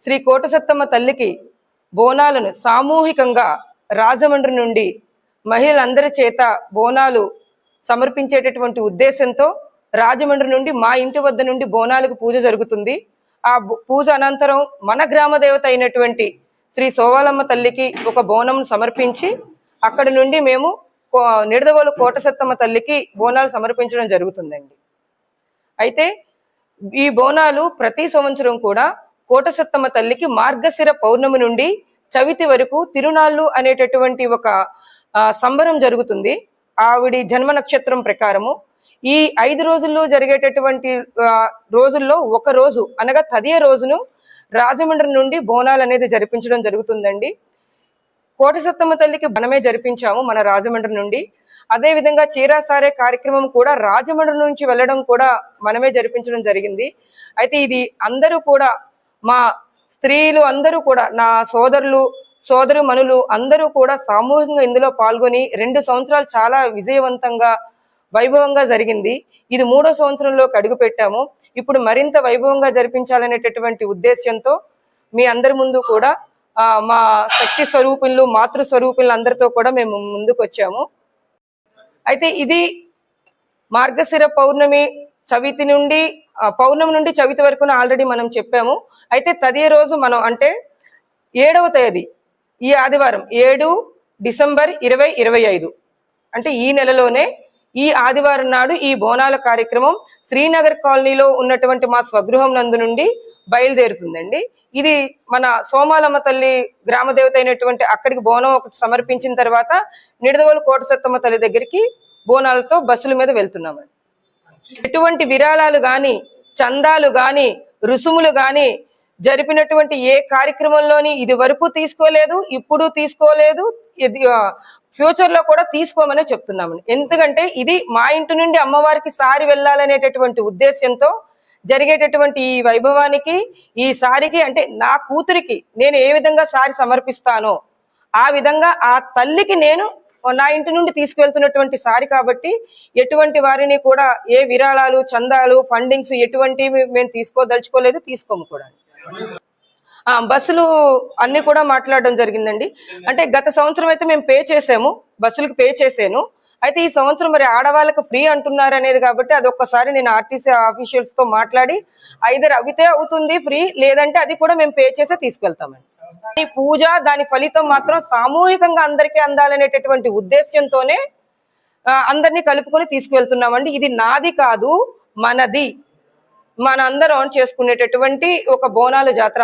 శ్రీ కోటసత్తమ్మ తల్లికి బోనాలను సామూహికంగా రాజమండ్రి నుండి మహిళలందరి చేత బోనాలు సమర్పించేటటువంటి ఉద్దేశంతో రాజమండ్రి నుండి మా ఇంటి వద్ద నుండి బోనాలకు పూజ జరుగుతుంది. ఆ పూజ అనంతరం మన గ్రామ దేవత అయినటువంటి శ్రీ సోవాలమ్మ తల్లికి ఒక బోనం సమర్పించి అక్కడి నుండి మేము కో- నిడదవోలు కోటసత్తమ్మ తల్లికి బోనాలు సమర్పించడం జరుగుతుందండి. అయితే ఈ బోనాలు ప్రతి సంవత్సరం కూడా కోటసత్తమ్మ తల్లికి మార్గశిర పౌర్ణమి నుండి చవితి వరకు తిరునాళ్ళు అనేటటువంటి ఒక సంబరం జరుగుతుంది. ఆవిడి జన్మ నక్షత్రం ప్రకారము. ఈ ఐదు రోజుల్లో జరిగేటటువంటి రోజుల్లో ఒక రోజు అనగా తదియ రోజును రాజమండ్రి నుండి బోనాలు అనేది జరిపించడం జరుగుతుందండి. కోటసత్తమ్మ తల్లికి మనమే జరిపించాము మన రాజమండ్రి నుండి. అదే విధంగా చీరాసారే కార్యక్రమం కూడా రాజమండ్రి నుంచి వెళ్ళడం కూడా మనమే జరిపించడం జరిగింది. అయితే ఇది అందరూ కూడా మా స్త్రీలు అందరూ కూడా నా సోదరులు సోదరు మనులు అందరూ కూడా సామూహికంగా ఇందులో పాల్గొని రెండు సంవత్సరాలు చాలా విజయవంతంగా వైభవంగా జరిగింది. ఇది మూడో సంవత్సరంలోకి అడుగు పెట్టాము. ఇప్పుడు మరింత వైభవంగా జరిపించాలనేటటువంటి ఉద్దేశ్యంతో మీ అందరి ముందు కూడా మా శక్తి స్వరూపులు మాతృ స్వరూపులు అందరితో కూడా మేము ముందుకు వచ్చాము అయితే ఇది మార్గశిర పౌర్ణమి చవితి నుండి పౌర్ణమి నుండి చవితి వరకు ఆల్రెడీ మనం చెప్పాము. అయితే తదే రోజు మనం అంటే ఏడవ తేదీ ఈ ఆదివారం ఏడు డిసెంబర్ ఇరవై ఇరవై ఐదు. అంటే ఈ నెలలోనే ఈ ఆదివారం నాడు ఈ బోనాల కార్యక్రమం శ్రీనగర్ కాలనీలో ఉన్నటువంటి మా స్వగృహం నందు నుండి బయలుదేరుతుందండి. ఇది మన సోమాలమ్మ తల్లి గ్రామ దేవత అయినటువంటి అక్కడికి బోనం ఒకటి సమర్పించిన తర్వాత నిడదవోలు కోటసత్తమ్మ తల్లి దగ్గరికి బోనాలతో బస్సుల మీద వెళ్తున్నామండి. ఎటువంటి విరాళాలు కానీ చందాలు కానీ రుసుములు కానీ జరిపినటువంటి ఏ కార్యక్రమంలోని ఇది వరకు తీసుకోలేదు ఇప్పుడు తీసుకోలేదు ఇది ఫ్యూచర్లో కూడా తీసుకోమని చెప్తున్నాము. ఎందుకంటే ఇది మా ఇంటి నుండి అమ్మవారికి సారి వెళ్ళాలనేటటువంటి ఉద్దేశ్యంతో జరిగేటటువంటి ఈ వైభవానికి ఈ సారికి అంటే నా కూతురికి నేను ఏ విధంగా సారి సమర్పిస్తానో ఆ విధంగా ఆ తల్లికి నేను నా ఇంటి నుండి తీసుకువెళ్తున్నటువంటి సారి కాబట్టి ఎటువంటి వారిని కూడా ఏ విరాళాలు చందాలు ఫండింగ్స్ ఎటువంటివి మేము తీసుకోదలుచుకోలేదు తీసుకోము కూడా. ఆ బస్సులు అన్ని కూడా మాట్లాడడం జరిగిందండి. అంటే గత సంవత్సరం అయితే మేము పే చేసాము బస్సులకు పే చేసాను. అయితే ఈ సంవత్సరం మరి ఆడవాళ్ళకి ఫ్రీ అంటున్నారు అనేది కాబట్టి అది ఒక్కసారి నేను ఆర్టీసీ ఆఫీషియల్స్తో మాట్లాడి ఐదర్ అవితే అవుతుంది ఫ్రీ లేదంటే అది కూడా మేము పే చేసే తీసుకెళ్తామండి. ఈ పూజ దాని ఫలితం మాత్రం సామూహికంగా అందరికీ అందాలనేటటువంటి ఉద్దేశ్యంతోనే అందరినీ కలుపుకొని తీసుకువెళ్తున్నామండి ఇది నాది కాదు మనది. మనందరం చేసుకునేటటువంటి ఒక బోనాల జాతర.